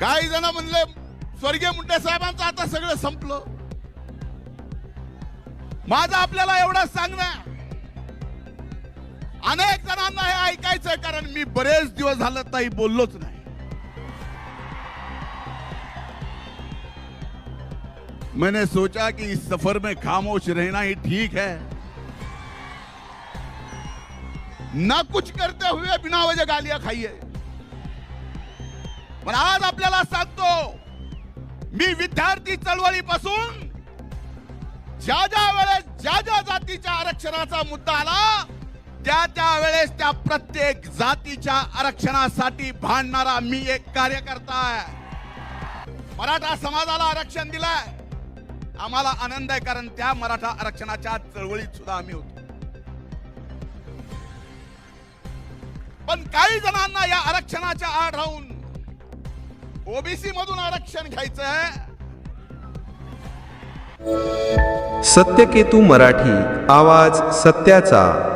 काही जण म्हणले स्वर्गीय मुंडे साहेबांचं आता सगळं संपलं. माझं आपल्याला एवढंच सांगणं अनेक जणांना हे ऐकायचंय कारण मी बरेच दिवस झालं ताई बोललोच नाही. मैंने सोचा कि इस सफर में खामोश रहना ही ठीक है। ना कुछ करते हुए बिना वजह गालियां खाइए। पण आज आपल्याला सांगतो मी विद्यार्थी चळवळीपासून ज्या ज्या वेळेस ज्या ज्या जातीच्या आरक्षणाचा मुद्दा आला त्या त्या वेळेस त्या प्रत्येक जातीच्या आरक्षणासाठी भांडणारा मी एक कार्यकर्ता आहे. मराठा समाजाला आरक्षण दिलाय. आम्हाला आनंद आहे कारण त्या मराठा आरक्षणाच्या चळवळीत सुद्धा आम्ही होतो. पण काही जणांना या आरक्षणाच्या आड राहून ओबीसी मधून आरक्षण घ्यायचं सत्यकेतू मराठी आवाज सत्याचा.